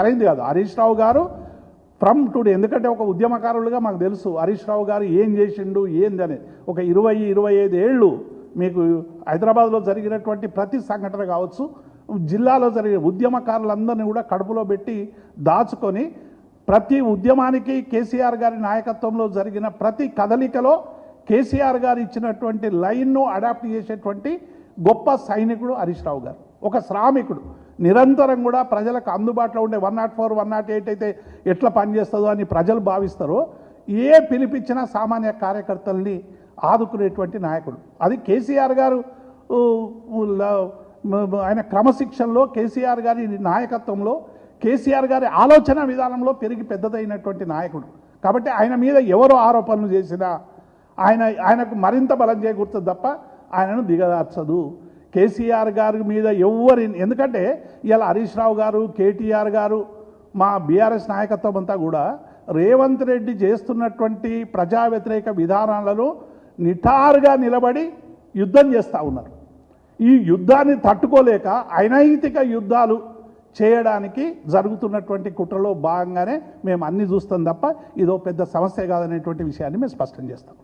సరైంది కాదు. హరీష్ రావు గారు ఫ్రమ్ టుడే ఎందుకంటే ఒక ఉద్యమకారులుగా మాకు తెలుసు. హరీష్ రావు గారు ఏం చేసిండు ఏంది అనేది. ఒక ఇరవై ఇరవై ఐదు ఏళ్ళు మీకు హైదరాబాద్లో జరిగినటువంటి ప్రతి సంఘటన కావచ్చు జిల్లాలో జరిగిన ఉద్యమకారులందరినీ కూడా కడుపులో పెట్టి దాచుకొని ప్రతి ఉద్యమానికి కేసీఆర్ గారి నాయకత్వంలో జరిగిన ప్రతి కదలికలో కేసీఆర్ గారు ఇచ్చినటువంటి లైన్ను అడాప్ట్ చేసేటువంటి గొప్ప సైనికుడు హరీష్ రావు గారు. ఒక శ్రామికుడు. నిరంతరం కూడా ప్రజలకు అందుబాటులో ఉండే one nought four one nought eight అయితే ఎట్లా పనిచేస్తుందో అని ప్రజలు భావిస్తారో. ఏ పిలిపించినా సామాన్య కార్యకర్తల్ని ఆదుకునేటువంటి నాయకుడు. అది కేసీఆర్ గారు ఆయన క్రమశిక్షణలో కేసీఆర్ గారి నాయకత్వంలో కేసీఆర్ గారి ఆలోచన విధానంలో పెరిగి పెద్దదైనటువంటి నాయకుడు. కాబట్టి ఆయన మీద ఎవరు ఆరోపణలు చేసినా ఆయన ఆయనకు మరింత బలం చేకూరుతుంది తప్ప ఆయనను దిగదార్చదు. కేసీఆర్ గారి మీద ఎవరి ఎందుకంటే ఇలా హరీష్ రావు గారు కేటీఆర్ గారు మా బీఆర్ఎస్ నాయకత్వం అంతా కూడా రేవంత్ రెడ్డి చేస్తున్నటువంటి ప్రజా వ్యతిరేక విధానాలలో నిఠారుగా నిలబడి యుద్ధం చేస్తూ ఉన్నారు. ఈ యుద్ధాన్ని తట్టుకోలేక అనైతిక యుద్ధాలు చేయడానికి జరుగుతున్నటువంటి కుట్రలో భాగంగానే మేము అన్ని చూస్తాం తప్ప ఇదో పెద్ద సమస్య కాదనేటువంటి విషయాన్ని మేము స్పష్టం చేస్తాం.